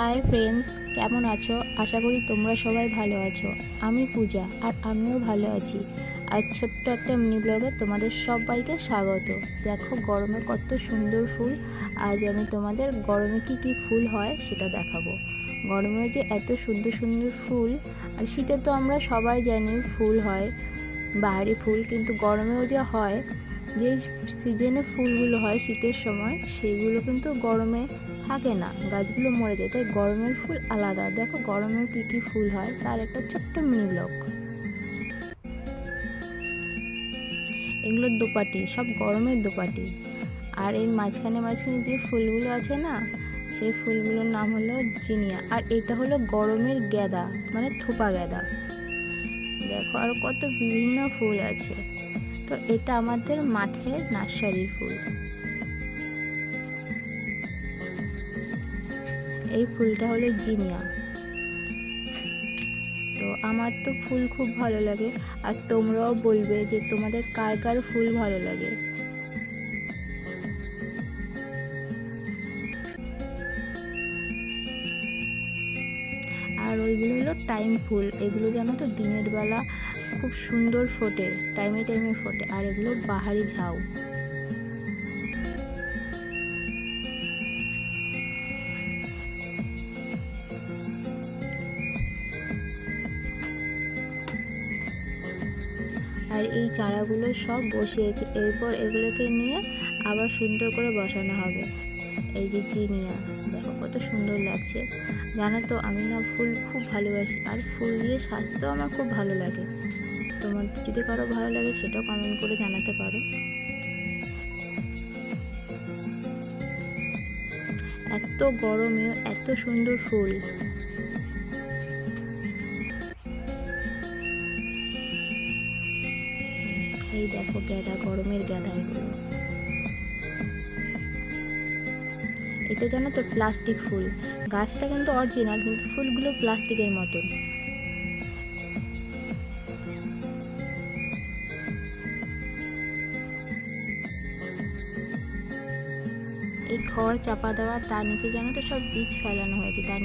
Hi friends কেমন আছো? আশা করি তোমরা সবাই ভালো আছো। আমি পূজা আর আমিও ভালো আছি। আর ছোট্ট একটা মিনি ব্লগে তোমাদের সবাইকে স্বাগত। দেখো, গরমে কত সুন্দর ফুল। আজ আমি তোমাদের গরমে কি কি ফুল হয় সেটা দেখাবো। গরমে যে এত সুন্দর সুন্দর ফুল, আর শীতে তো আমরা সবাই জানি ফুল হয়, বাহারি ফুল, কিন্তু গরমেও যে হয় যে সিজনে ফুলগুলো হয় শীতের সময় সেইগুলো কিন্তু গরমে থাকে না। গাছগুলো মরে যায়, তাই গরমের ফুল আলাদা। দেখো গরমের কী কী ফুল হয়, তার একটা ছোট্ট মিনি ব্লগ এগুলো দোপাটি, সব গরমের দোপাটি। আর এর মাঝখানে মাঝখানে যে ফুলগুলো আছে না, সেই ফুলগুলোর নাম হলো জিনিয়া। আর এটা হলো গরমের গ্যাদা মানে থোপা গ্যাদা। দেখো আর কত বিভিন্ন ফুল আছে। তো এটা আমাদের মাঠের নার্সারির ফুল। এই ফুলটা হলো জিনিয়া। তো আমার তো ফুল খুব ভালো লাগে। আর তোমরাও বলবে যে তোমাদের কার কার ফুল ভালো লাগে। আর ওইগুলো হলো টাইম ফুল। এগুলো জানো তো দিনের বেলা খুব সুন্দর ফোটে, টাইমে টাইমে ফোটে, আর এগুলো বাহারি ঝাউ। আর এই চারাগুলো সব বসিয়েছে, এরপর এগুলোকে নিয়ে আবার সুন্দর করে বসানো হবে। এই যে কত সুন্দর লাগছে। জানো তো, আমি না ফুল খুব ভালোবাসি আর ফুল দিয়ে সাজতেও আমার খুব ভালো লাগে। তোমার যদি কারও ভালো লাগে সেটাও কমেন্ট করে জানাতে পারো। এত গরমেও এত সুন্দর ফুল। এই দেখো গ্যাদা, গরমের গ্যাদা এগুলো এটা জানো তো প্লাস্টিক ফুল। গাছটা কিন্তু অরিজিনাল কিন্তু ফুলগুলো প্লাস্টিকের মতন। এই খড় চাপা দেওয়া, তার নিচে জানো তো সব বীজ ফেলানো হয়েছে, তার